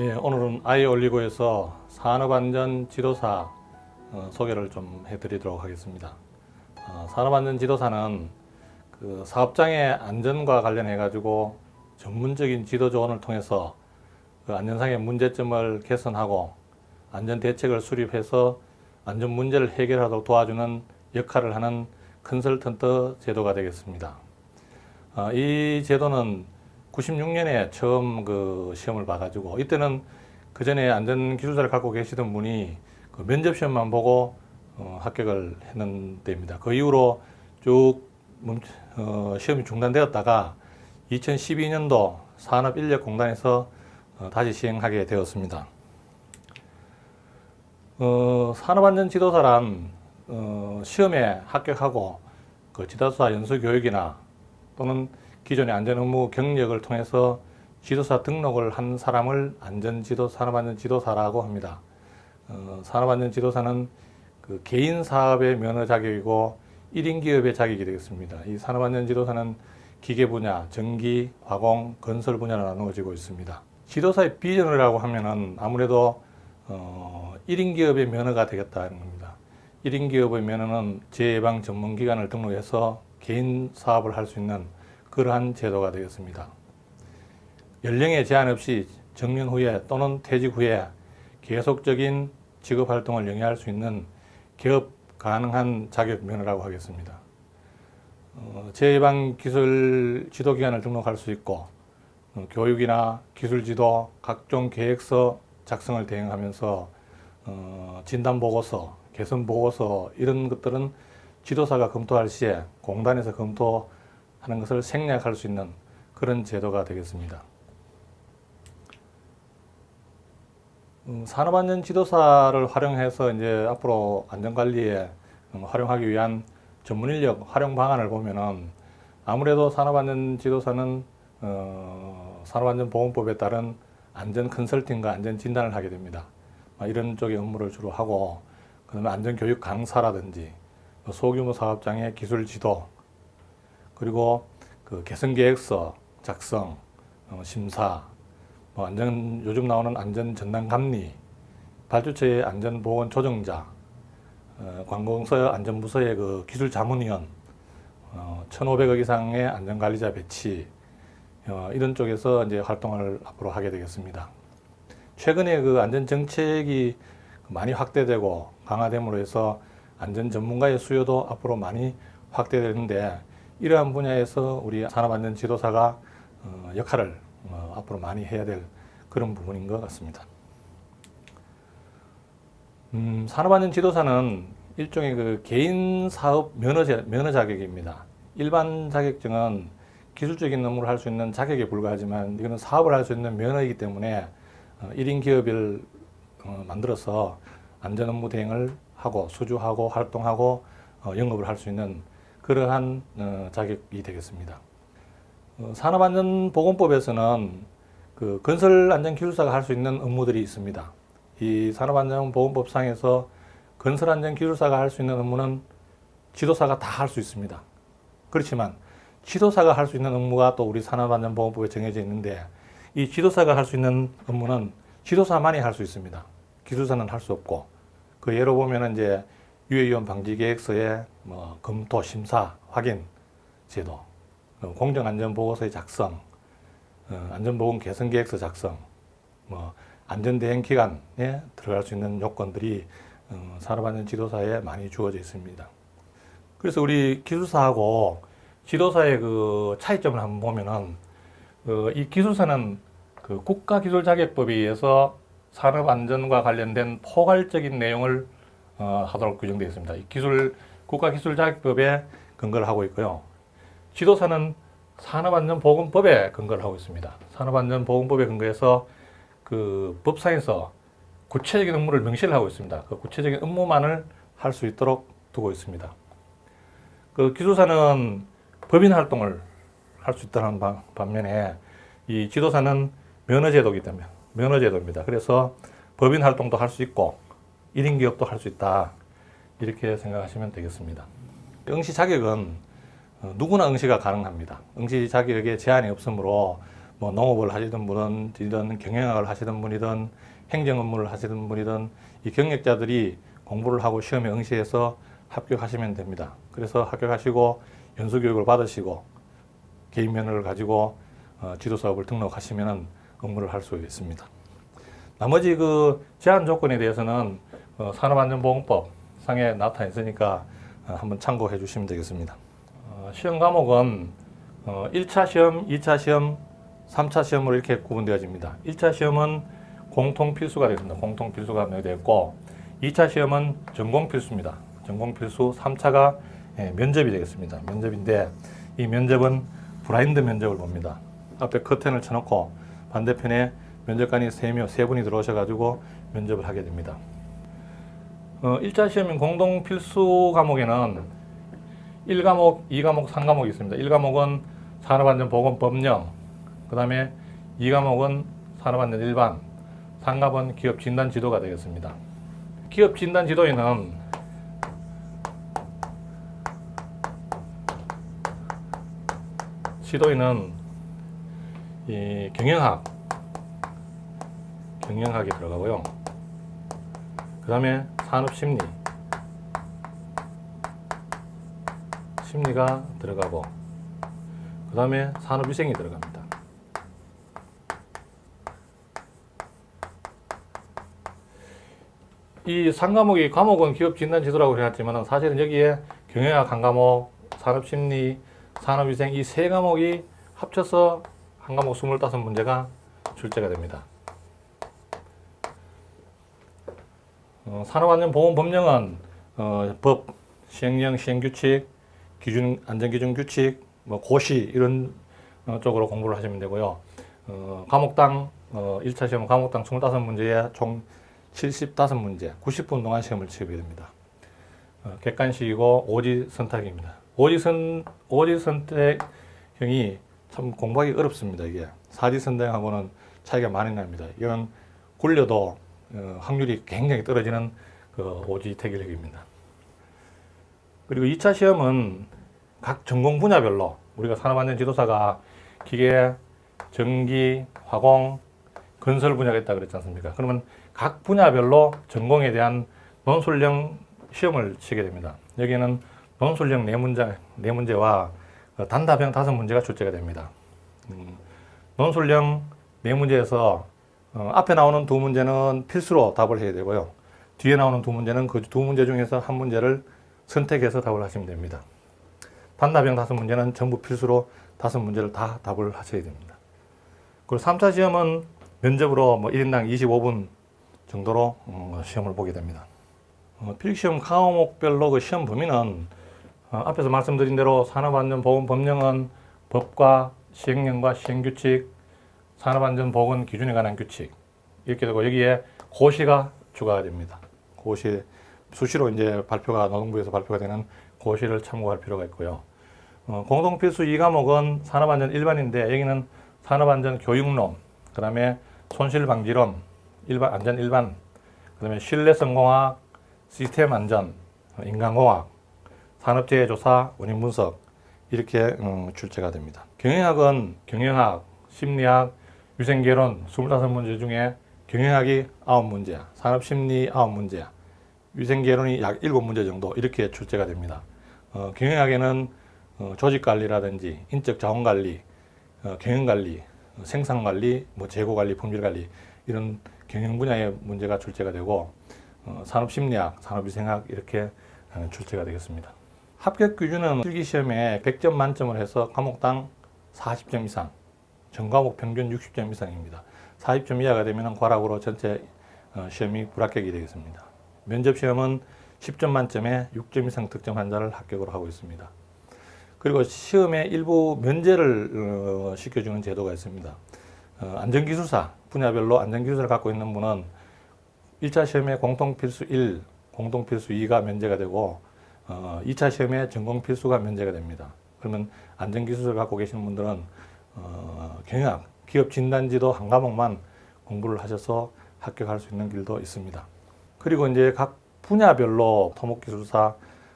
예, 오늘은 아이 올리고에서 산업안전 지도사 어, 소개를 좀 해드리도록 하겠습니다. 어, 산업안전 지도사는 그 사업장의 안전과 관련해 가지고 전문적인 지도 조언을 통해서 그 안전상의 문제점을 개선하고 안전 대책을 수립해서 안전 문제를 해결하도록 도와주는 역할을 하는 컨설턴트 제도가 되겠습니다. 어, 이 제도는 96년에 처음 그 시험을 봐가지고 이때는 그 전에 안전 기술자를 갖고 계시던 분이 그 면접 시험만 보고 어, 합격을 했는 때입니다. 그 이후로 쭉 멈- 어, 시험이 중단되었다가 2012년도 산업인력공단에서 어, 다시 시행하게 되었습니다. 어, 산업안전지도사란 어, 시험에 합격하고 그 지도사 연수 교육이나 또는 기존의 안전 업무 경력을 통해서 지도사 등록을 한 사람을 안전지도 산업안전지도사라고 합니다. 어, 산업안전지도사는 그 개인 사업의 면허 자격이고 1인 기업의 자격이 되겠습니다. 이 산업안전지도사는 기계 분야, 전기, 화공, 건설 분야로 나누어지고 있습니다. 지도사의 비전이라고 하면은 아무래도 어, 1인 기업의 면허가 되겠다는 겁니다. 1인 기업의 면허는 재예방 전문기관을 등록해서 개인 사업을 할 수 있는 그러한 제도가 되겠습니다. 연령에 제한 없이 정년 후에 또는 퇴직 후에 계속적인 직업 활동을 영위할 수 있는 개업 가능한 자격 면허라고 하겠습니다. 어, 재예방 기술 지도 기관을 등록할 수 있고 어, 교육이나 기술 지도 각종 계획서 작성을 대행하면서 어, 진단 보고서, 개선 보고서 이런 것들은 지도사가 검토할 시에 공단에서 검토 하는 것을 생략할 수 있는 그런 제도가 되겠습니다. 음, 산업안전 지도사를 활용해서 이제 앞으로 안전관리에 음, 활용하기 위한 전문 인력 활용 방안을 보면은 아무래도 산업안전 지도사는 어, 산업안전보건법에 따른 안전 컨설팅과 안전 진단을 하게 됩니다. 아, 이런 쪽의 업무를 주로 하고 그다음에 안전 교육 강사라든지 뭐 소규모 사업장의 기술 지도 그리고 그 개선 계획서 작성, 어, 심사, 뭐 안전 요즘 나오는 안전 전담 감리, 발주처의 안전 보건 조정자, 어, 관공서 안전부서의 그 기술 자문위원, 어, 1,500억 이상의 안전관리자 배치 어, 이런 쪽에서 이제 활동을 앞으로 하게 되겠습니다. 최근에 그 안전 정책이 많이 확대되고 강화됨으로 해서 안전 전문가의 수요도 앞으로 많이 확대되는데 이러한 분야에서 우리 산업안전 지도사가 어, 역할을 어, 앞으로 많이 해야 될 그런 부분인 것 같습니다. 음, 산업안전 지도사는 일종의 그 개인 사업 면허, 자- 면허 자격입니다. 일반 자격증은 기술적인 업무를 할 수 있는 자격에 불과하지만 이거는 사업을 할 수 있는 면허이기 때문에 어, 1인 기업을 어, 만들어서 안전 업무 대행을 하고 수주하고 활동하고 어, 영업을 할 수 있는 그러한 어, 자격이 되겠습니다. 어, 산업안전보건법에서는 그 건설안전기술사가 할 수 있는 업무들이 있습니다. 이 산업안전보건법상에서 건설안전기술사가 할 수 있는 업무는 지도사가 다 할 수 있습니다. 그렇지만 지도사가 할 수 있는 업무가 또 우리 산업안전보건법에 정해져 있는데 이 지도사가 할 수 있는 업무는 지도사만이 할 수 있습니다. 기술사는 할 수 없고 그 예로 보면 이제 유해위험 방지 계획서의 뭐 검토, 심사, 확인 제도, 어, 공정안전보고서의 작성, 어, 안전보건 개선 계획서 작성, 뭐 안전대행 기간에 들어갈 수 있는 요건들이 어, 산업안전 지도사에 많이 주어져 있습니다. 그래서 우리 기술사하고 지도사의 그 차이점을 한번 보면은 어, 이 기술사는 그 국가기술자격법에 의해서 산업안전과 관련된 포괄적인 내용을 어, 하도록 규정되어 있습니다. 이 기술 국가기술자격법에 근거를 하고 있고요. 지도사는 산업안전보건법에 근거를 하고 있습니다. 산업안전보건법에 근거해서 그 법상에서 구체적인 업무를 명시를 하고 있습니다. 그 구체적인 업무만을 할 수 있도록 두고 있습니다. 그 기술사는 법인 활동을 할 수 있다는 반- 반면에 이 지도사는 면허제도이기 때문에 면허제도입니다. 그래서 법인 활동도 할 수 있고 1인 기업도 할 수 있다. 이렇게 생각하시면 되겠습니다. 응시 자격은 어, 누구나 응시가 가능합니다. 응시 자격에 제한이 없으므로 뭐 농업을 하시던 분이든 경영학을 하시던 분이든 행정 업무를 하시던 분이든 이 경력자들이 공부를 하고 시험에 응시해서 합격하시면 됩니다. 그래서 합격하시고 연수 교육을 받으시고 개인 면허를 가지고 어, 지도 사업을 등록하시면 업무를 할 수 있습니다. 나머지 그 제한 조건에 대해서는 어, 산업안전보건법 상에 나타나 있으니까 어, 한번 참고해 주시면 되겠습니다. 어, 시험 과목은 어, 1차 시험, 2차 시험, 3차 시험으로 이렇게 구분되어집니다. 1차 시험은 공통 필수가 되겠습니다. 공통 필수가 되어 있고 2차 시험은 전공 필수입니다. 전공 필수 3차가 예, 면접이 되겠습니다. 면접인데 이 면접은 블라인드 면접을 봅니다. 앞에 커튼을 쳐놓고 반대편에 면접관이 세 명, 세 분이 들어오셔가지고 면접을 하게 됩니다. 어, 1차 시험인 공동 필수 과목에는 1과목, 2과목, 3과목이 있습니다. 1과목은 산업안전보건법령, 그 다음에 2과목은 산업안전 일반, 3과목은 기업 진단 지도가 되겠습니다. 기업 진단 지도에는 지도에는 이 경영학, 경영학이 들어가고요. 그 다음에 산업심리, 심리가 들어가고, 그 다음에 산업위생이 들어갑니다. 이 3과목이 과목은 기업 진단 지도라고 해놨지만 사실은 여기에 경영학 한 과목, 산업심리, 산업위생 이 세 과목이 합쳐서 한 과목 25문제가 출제가 됩니다. 어, 산업안전보건법령은 어, 법, 시행령, 시행규칙, 기준, 안전기준 규칙, 뭐 고시 이런 어, 쪽으로 공부를 하시면 되고요. 어, 과목당 어, 1차 시험 과목당 25문제에 총 75문제, 90분 동안 시험을 치게 됩니다. 어, 객관식이고 오지 선택입니다. 오지 선 오지 선택형이 참 공부하기 어렵습니다. 이게 사지 선택하고는 차이가 많이 납니다. 이건 굴려도 어, 확률이 굉장히 떨어지는 그 오지 태길력입니다. 그리고 2차 시험은 각 전공 분야별로 우리가 산업안전 지도사가 기계, 전기, 화공, 건설 분야가 있다 그랬지 않습니까? 그러면 각 분야별로 전공에 대한 논술형 시험을 치게 됩니다. 여기에는 논술형 네 문제, 네 문제와 어, 단답형 다섯 문제가 출제가 됩니다. 음, 논술형 네 문제에서 어, 앞에 나오는 두 문제는 필수로 답을 해야 되고요. 뒤에 나오는 두 문제는 그 두 문제 중에서 한 문제를 선택해서 답을 하시면 됩니다. 단답형 다섯 문제는 전부 필수로 다섯 문제를 다 답을 하셔야 됩니다. 그리고 3차 시험은 면접으로 뭐 1인당 25분 정도로 어, 시험을 보게 됩니다. 어, 필기시험 과목별로 그 시험 범위는 어, 앞에서 말씀드린 대로 산업안전보건법령은 법과 시행령과 시행규칙, 산업안전보건 기준에 관한 규칙 이렇게 되고 여기에 고시가 추가가 됩니다. 고시 수시로 이제 발표가 노동부에서 발표가 되는 고시를 참고할 필요가 있고요. 어, 공동 필수 2과목은 산업안전 일반인데 여기는 산업안전 교육론, 그 다음에 손실 방지론, 일반 안전 일반, 그 다음에 신뢰성공학, 시스템 안전, 어, 인간공학, 산업재해 조사, 원인 분석 이렇게 음, 출제가 됩니다. 경영학은 경영학, 심리학, 위생개론 25문제 중에 경영학이 9문제, 산업심리 9문제, 위생개론이 약 7문제 정도 이렇게 출제가 됩니다. 어, 경영학에는 어, 조직관리라든지 인적자원관리, 어, 경영관리, 어, 생산관리, 뭐 재고관리, 품질관리 이런 경영 분야의 문제가 출제가 되고 어, 산업심리학, 산업위생학 이렇게 어, 출제가 되겠습니다. 합격 기준은 필기시험에 100점 만점을 해서 과목당 40점 이상, 전 과목 평균 60점 이상입니다. 40점 이하가 되면 과락으로 전체 어, 시험이 불합격이 되겠습니다. 면접 시험은 10점 만점에 6점 이상 득점 환자를 합격으로 하고 있습니다. 그리고 시험에 일부 면제를 어, 시켜주는 제도가 있습니다. 어, 안전기술사 분야별로 안전기술을 갖고 있는 분은 1차 시험에 공통필수 1, 공통필수 2가 면제가 되고 어, 2차 시험에 전공필수가 면제가 됩니다. 그러면 안전기술을 갖고 계시는 분들은 어, 경영, 기업 진단지도 한 과목만 공부를 하셔서 합격할 수 있는 길도 있습니다. 그리고 이제 각 분야별로 토목기술사,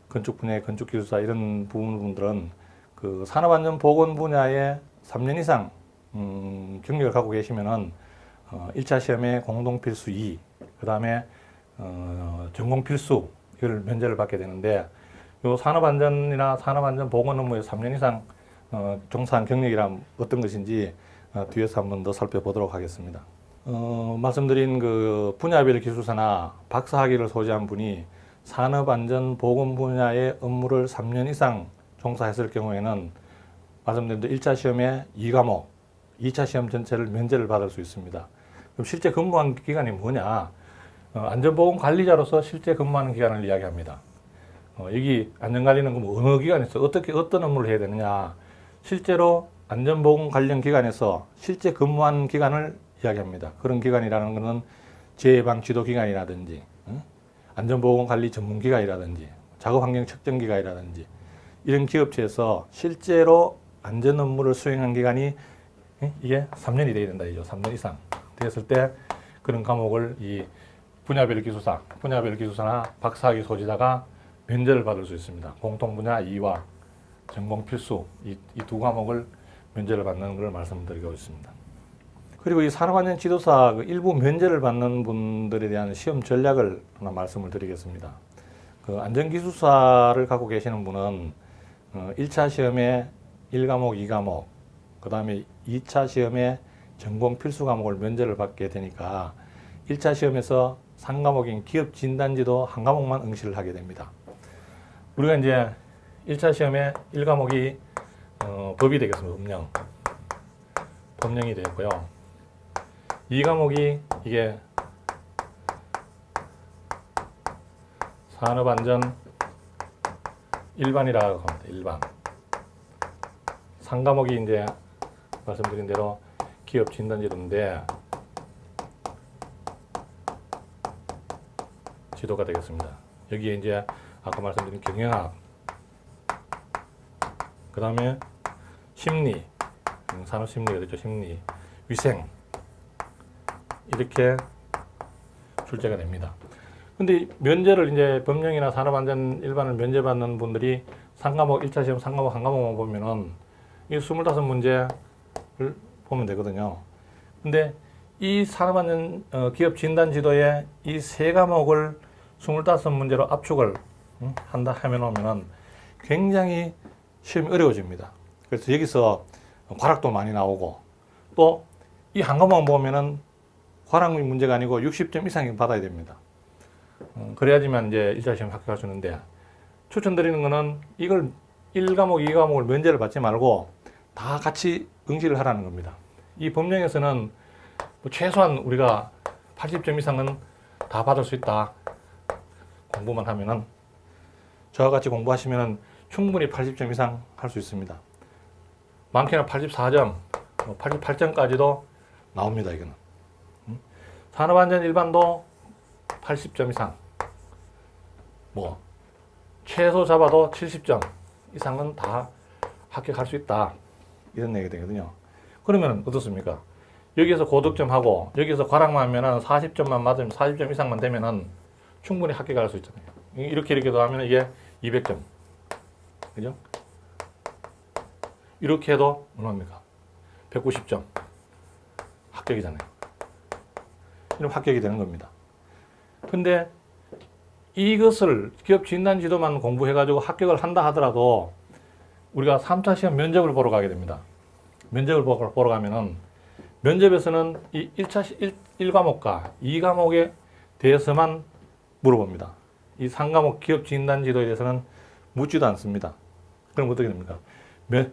건축 분야의 건축기술사 이런 부분들은 그 산업안전 보건 분야에 3년 이상 음, 경력을 갖고 계시면은 어, 1차 시험에 공동 필수 2, 그 다음에 어, 전공 필수 이걸 면제를 받게 되는데 요 산업안전이나 산업안전 보건 업무에 3년 이상 어, 종사한 경력이란 어떤 것인지 어, 뒤에서 한 번 더 살펴보도록 하겠습니다. 어, 말씀드린 그 분야별 기술사나 박사학위를 소지한 분이 산업안전보건 분야의 업무를 3년 이상 종사했을 경우에는 말씀드린 대로 1차 시험에 2과목, 2차 시험 전체를 면제를 받을 수 있습니다. 그럼 실제 근무한 기간이 뭐냐? 어, 안전보건 관리자로서 실제 근무하는 기간을 이야기합니다. 어, 여기 안전관리는 그럼 어느 기관에서 어떻게 어떤 업무를 해야 되느냐? 실제로 안전보건 관련 기관에서 실제 근무한 기간을 이야기합니다. 그런 기관이라는 것은 재해방 지도 기관이라든지 응? 안전보건 관리 전문 기관이라든지 작업 환경 측정 기관이라든지 이런 기업체에서 실제로 안전 업무를 수행한 기간이 예? 이게 3년이 돼야 된다 이죠. 3년 이상 됐을 때 그런 과목을 이 분야별 기술사, 분야별 기술사나 박사학위 소지자가 면제를 받을 수 있습니다. 공통 분야 2와 전공 필수 이 두 과목을 면제를 받는 걸 말씀드리고 있습니다. 그리고 이 산업안전 지도사 그 일부 면제를 받는 분들에 대한 시험 전략을 하나 말씀을 드리겠습니다. 그 안전기술사를 갖고 계시는 분은 어, 1차 시험에 1과목, 2과목, 그 다음에 2차 시험에 전공 필수 과목을 면제를 받게 되니까 1차 시험에서 3과목인 기업 진단지도 한 과목만 응시를 하게 됩니다. 우리가 이제 1차 시험에 1과목이 어, 법이 되겠습니다. 법령. 법령이 되었고요. 2과목이 이게 산업안전 일반이라고 합니다. 일반. 3과목이 이제 말씀드린 대로 기업 진단지도인데 지도가 되겠습니다. 여기에 이제 아까 말씀드린 경영학, 그 다음에 심리, 음, 산업 심리가 되죠. 심리, 위생 이렇게 출제가 됩니다. 근데 면제를 이제 법령이나 산업안전 일반을 면제받는 분들이 3과목 1차 시험 3과목 한 과목만 보면은 이 25문제를 보면 되거든요. 근데 이 산업안전 어, 기업 진단 지도에 이 세 과목을 25문제로 압축을 음, 한다 하면 오면은 굉장히 시험이 어려워집니다. 그래서 여기서 과락도 많이 나오고 또 이 한 과목만 보면은 과락 문제가 아니고 60점 이상 받아야 됩니다. 어, 그래야지만 이제 1차 시험 합격할 수 있는데 추천드리는 거는 이걸 1과목, 2과목을 면제를 받지 말고 다 같이 응시를 하라는 겁니다. 이 법령에서는 뭐 최소한 우리가 80점 이상은 다 받을 수 있다. 공부만 하면은 저와 같이 공부하시면은 충분히 80점 이상 할 수 있습니다. 많게는 84점, 88점까지도 나옵니다. 이거는 음? 산업안전 일반도 80점 이상, 뭐 최소 잡아도 70점 이상은 다 합격할 수 있다. 이런 얘기가 되거든요. 그러면 어떻습니까? 여기서 고득점하고 여기서 과락만 하면은 40점만 맞으면 40점 이상만 되면은 충분히 합격할 수 있잖아요. 이렇게 이렇게 더하면 이게 200점. 그죠? 이렇게 해도 얼마입니까? 190점. 합격이잖아요. 이런 합격이 되는 겁니다. 근데 이것을 기업 진단 지도만 공부해가지고 합격을 한다 하더라도 우리가 3차 시험 면접을 보러 가게 됩니다. 면접을 보러, 가면은 면접에서는 이 1차 시, 1, 1과목과 2과목에 대해서만 물어봅니다. 이 3과목 기업 진단 지도에 대해서는 묻지도 않습니다. 그럼 어떻게 됩니까? 면,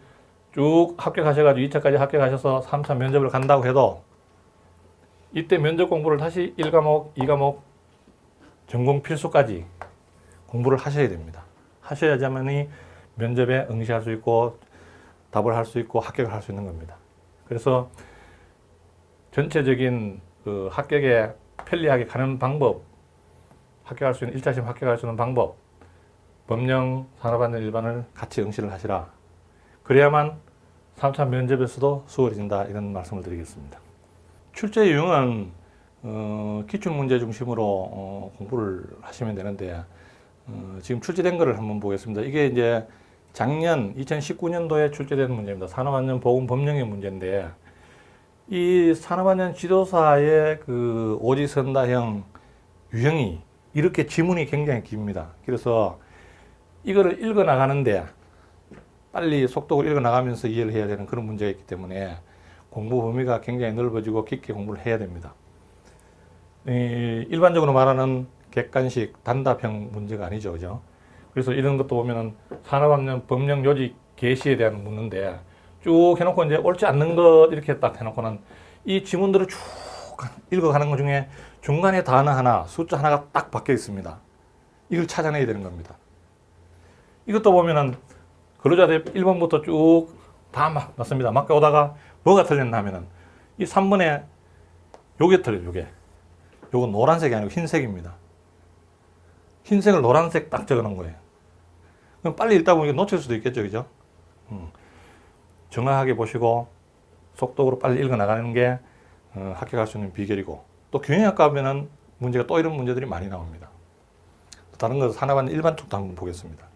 쭉 합격하셔가지고 2차까지 합격하셔서 3차 면접을 간다고 해도 이때 면접 공부를 다시 1과목, 2과목 전공 필수까지 공부를 하셔야 됩니다. 하셔야지만이 면접에 응시할 수 있고 답을 할 수 있고 합격을 할 수 있는 겁니다. 그래서 전체적인 그 합격에 편리하게 가는 방법, 합격할 수 있는 1차 시험 합격할 수 있는 방법, 법령 산업안전 일반을 같이 응시를 하시라. 그래야만 3차 면접에서도 수월해진다 이런 말씀을 드리겠습니다. 출제 유형은 어, 기출 문제 중심으로 어, 공부를 하시면 되는데 어, 지금 출제된 거를 한번 보겠습니다. 이게 이제 작년 2019년도에 출제된 문제입니다. 산업안전 보건 법령의 문제인데 이 산업안전 지도사의 그 오지선다형 유형이 이렇게 지문이 굉장히 깁니다. 그래서 이거를 읽어 나가는데 빨리 속도를 읽어 나가면서 이해를 해야 되는 그런 문제가 있기 때문에 공부 범위가 굉장히 넓어지고 깊게 공부를 해야 됩니다. 이 일반적으로 말하는 객관식 단답형 문제가 아니죠, 그죠? 그래서 이런 것도 보면은 산업안전 법령 요직 개시에 대한 묻는데 쭉 해놓고 이제 옳지 않는 것 이렇게 딱 해놓고는 이 지문들을 쭉 읽어가는 것 중에 중간에 단어 하나, 숫자 하나가 딱 박혀 있습니다. 이걸 찾아내야 되는 겁니다. 이것도 보면은 근로자대 1번부터 쭉다막 났습니다. 막 오다가 뭐가 틀렸나 하면은 이 3번에 요게 틀려요, 요게. 요건 노란색이 아니고 흰색입니다. 흰색을 노란색 딱 적어 놓은 거예요. 그럼 빨리 읽다 보면 놓칠 수도 있겠죠, 그죠? 음. 정확하게 보시고 속도로 빨리 읽어 나가는 게 어, 합격할 수 있는 비결이고 또 경영학과 하면은 문제가 또 이런 문제들이 많이 나옵니다. 또 다른 거 산업안 일반 쪽도 한번 보겠습니다.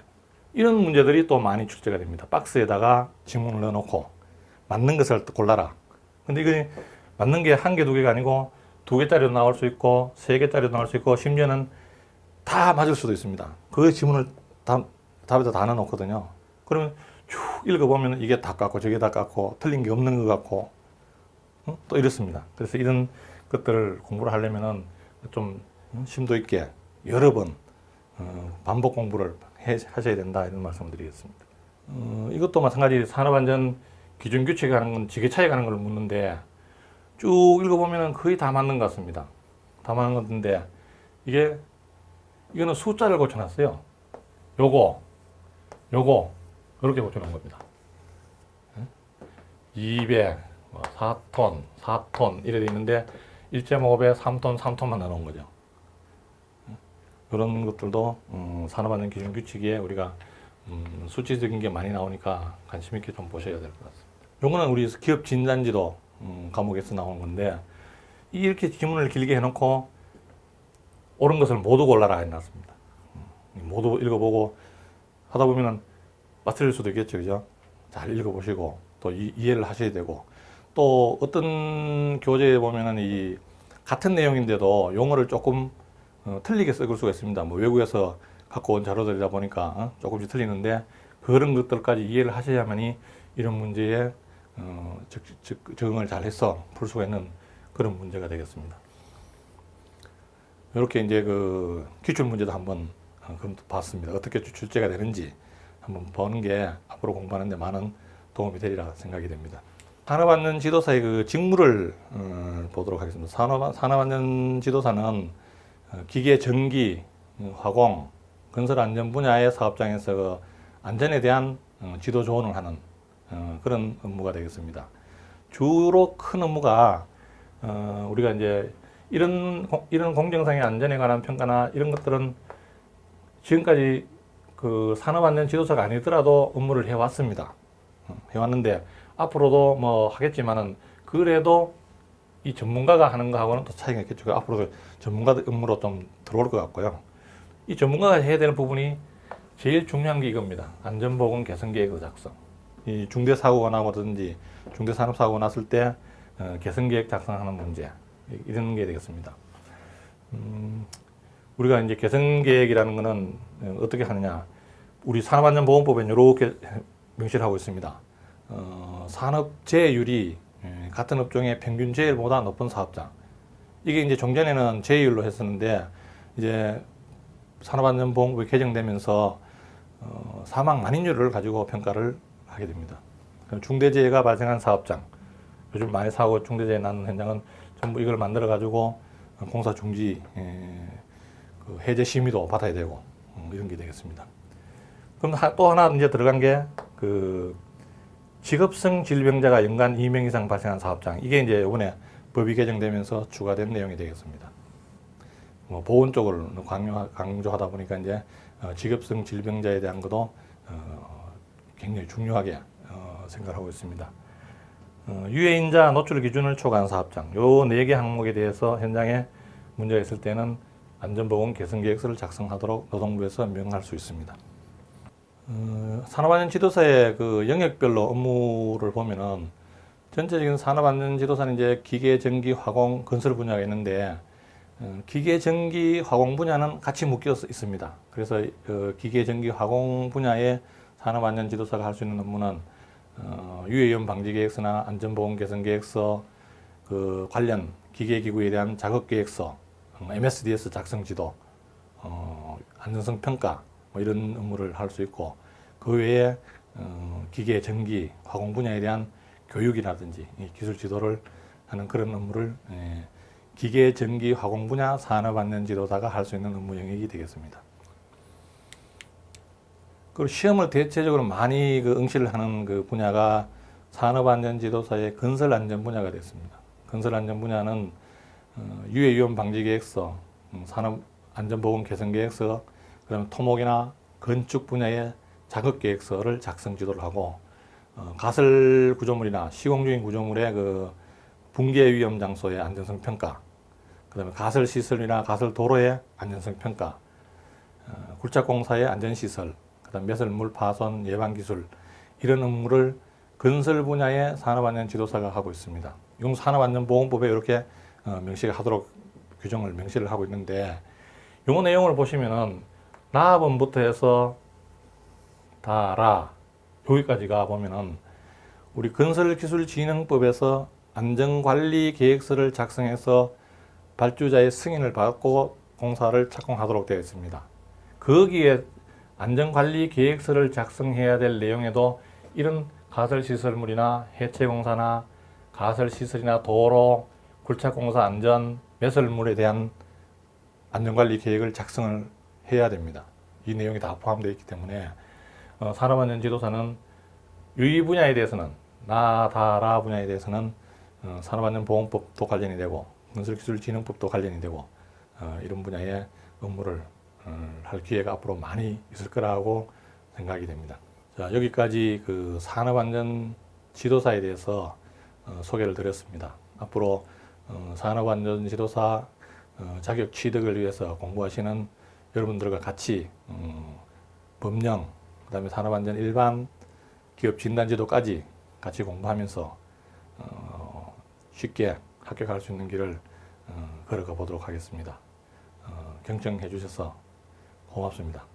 이런 문제들이 또 많이 출제가 됩니다. 박스에다가 지문을 넣어놓고 맞는 것을 골라라. 근데 이게 맞는 게 한 개, 두 개가 아니고 두 개짜리도 나올 수 있고 세 개짜리도 나올 수 있고 심지어는 다 맞을 수도 있습니다. 그 지문을 다, 답에다 다 넣어놓거든요. 그러면 쭉 읽어보면 이게 다 깎고 저게 다 깎고 틀린 게 없는 것 같고 어? 또 이렇습니다. 그래서 이런 것들을 공부를 하려면은 좀 심도 있게 여러 번 어, 반복 공부를 해, 하셔야 된다 이런 말씀을 드리겠습니다. 어, 이것도 마찬가지 산업안전 기준 규칙에 가는 건 지게 차에 가는 걸 묻는데 쭉 읽어보면 거의 다 맞는 것 같습니다. 다 맞는 건데 이게 이거는 숫자를 고쳐놨어요. 요거, 요거 이렇게 고쳐놓은 겁니다. 200, 뭐 4톤, 4톤 이래 돼 있는데 1.5배 3톤, 3톤만 나놓은 거죠. 이런 것들도 음, 산업안전 기준 규칙에 우리가 음, 수치적인 게 많이 나오니까 관심 있게 좀 보셔야 될 것 같습니다. 요거는 우리 기업 진단지도 음, 과목에서 나온 건데 이렇게 지문을 길게 해놓고 옳은 것을 모두 골라라 해놨습니다. 음, 모두 읽어보고 하다 보면은 맞을 수도 있겠죠, 그죠? 잘 읽어보시고 또 이, 이해를 하셔야 되고 또 어떤 교재에 보면은 이 같은 내용인데도 용어를 조금 어, 틀리게 써볼 수가 있습니다. 뭐 외국에서 갖고 온 자료들이다 보니까 어, 조금씩 틀리는데 그런 것들까지 이해를 하셔야만이 이런 문제에 어, 적, 적, 적응을 잘 해서 풀 수가 있는 그런 문제가 되겠습니다. 이렇게 이제 그 기출 문제도 한번 어, 봤습니다. 어떻게 출- 출제가 되는지 한번 보는 게 앞으로 공부하는데 많은 도움이 되리라 생각이 됩니다. 산업안전 지도사의 그 직무를 어, 보도록 하겠습니다. 산업, 산업안전 지도사는 어, 기계, 전기, 어, 화공, 건설 안전 분야의 사업장에서 그 안전에 대한 어, 지도 조언을 하는 어, 그런 업무가 되겠습니다. 주로 큰 업무가 어, 우리가 이제 이런 공- 이런 공정상의 안전에 관한 평가나 이런 것들은 지금까지 그 산업안전 지도사가 아니더라도 업무를 해왔습니다. 어, 해왔는데 앞으로도 뭐 하겠지만은 그래도 이 전문가가 하는 거하고는 또 차이가 있겠죠. 그 앞으로도 전문가들 업무로 좀 들어올 것 같고요. 이 전문가가 해야 되는 부분이 제일 중요한 게 이겁니다. 안전보건 개선계획의 작성. 이 중대 사고가 나거든지 중대 산업 사고가 났을 때 어, 개선계획 작성하는 문제 이런 게 되겠습니다. 음, 우리가 이제 개선계획이라는 거는 어, 어떻게 하느냐? 우리 산업안전보건법에 이렇게 명시를 하고 있습니다. 어, 산업재해율이 예, 같은 업종의 평균 재해율보다 높은 사업장. 이게 이제 종전에는 재해율로 했었는데 이제 산업안전보건법이 개정되면서 어, 사망 만인율을 가지고 평가를 하게 됩니다. 그럼 중대재해가 발생한 사업장, 요즘 많이 사고 중대재해 나는 현장은 전부 이걸 만들어 가지고 공사 중지 예, 그 해제 심의도 받아야 되고 음, 이런 게 되겠습니다. 그럼 하- 또 하나 이제 들어간 게 그 직업성 질병자가 연간 2명 이상 발생한 사업장 이게 이제 이번에 법이 개정되면서 추가된 내용이 되겠습니다. 뭐 보건 쪽을 강조, 강조하다 보니까 이제 어, 직업성 질병자에 대한 것도 어, 굉장히 중요하게 어, 생각하고 있습니다. 어, 유해인자 노출 기준을 초과한 사업장 요 네 개 항목에 대해서 현장에 문제가 있을 때는 안전보건 개선 계획서를 작성하도록 노동부에서 명할 수 있습니다. 어, 산업안전 지도사의 그 영역별로 업무를 보면은 전체적인 산업안전 지도사는 이제 기계, 전기, 화공, 건설 분야가 있는데 어, 기계, 전기, 화공 분야는 같이 묶여 있습니다. 그래서 어, 기계, 전기, 화공 분야의 산업안전 지도사가 할 수 있는 업무는 어, 유해위험 방지 계획서나 안전보건 개선 계획서, 그 관련 기계 기구에 대한 작업 계획서, 어, MSDS 작성 지도, 어, 안전성 평가 뭐 이런 업무를 할 수 있고 그 외에 어, 기계, 전기, 화공 분야에 대한 교육이라든지 이 기술 지도를 하는 그런 업무를 예, 기계, 전기, 화공 분야 산업 안전 지도사가 할 수 있는 업무 영역이 되겠습니다. 그리고 시험을 대체적으로 많이 그 응시를 하는 그 분야가 산업안전지도사의 건설안전 분야가 됐습니다. 건설안전 분야는 어, 유해위험 방지계획서, 음, 산업안전보건 개선계획서, 그다음에 토목이나 건축 분야의 작업 계획서를 작성 지도를 하고 어, 가설 구조물이나 시공 중인 구조물의 그 붕괴 위험 장소의 안전성 평가, 그다음에 가설 시설이나 가설 도로의 안전성 평가, 어, 굴착공사의 안전 시설, 그다음 매설물 파손 예방 기술 이런 업무를 건설 분야의 산업안전 지도사가 하고 있습니다. 이건 산업안전보건법에 이렇게 어, 명시를 하도록 규정을 명시를 하고 있는데 요 내용을 보시면은 나범부터 해서 다라 여기까지가 보면은 우리 건설기술진흥법에서 안전관리 계획서를 작성해서 발주자의 승인을 받고 공사를 착공하도록 되어 있습니다. 거기에 안전관리 계획서를 작성해야 될 내용에도 이런 가설시설물이나 해체공사나 가설시설이나 도로, 굴착공사 안전, 매설물에 대한 안전관리 계획을 작성을 해야 됩니다. 이 내용이 다 포함되어 있기 때문에 어, 산업안전지도사는 유의 분야에 대해서는 나다라 분야에 대해서는 어, 산업안전보건법도 관련이 되고 건설기술진흥법도 관련이 되고 어, 이런 분야의 업무를 어, 할 기회가 앞으로 많이 있을 거라고 생각이 됩니다. 자 여기까지 그 산업안전 지도사에 대해서 어, 소개를 드렸습니다. 앞으로 어, 산업안전 지도사 어, 자격 취득을 위해서 공부하시는 여러분들과 같이 음, 법령, 그다음에 산업안전 일반 기업 진단지도까지 같이 공부하면서 어, 쉽게 합격할 수 있는 길을 어, 걸어가 보도록 하겠습니다. 어, 경청해 주셔서 고맙습니다.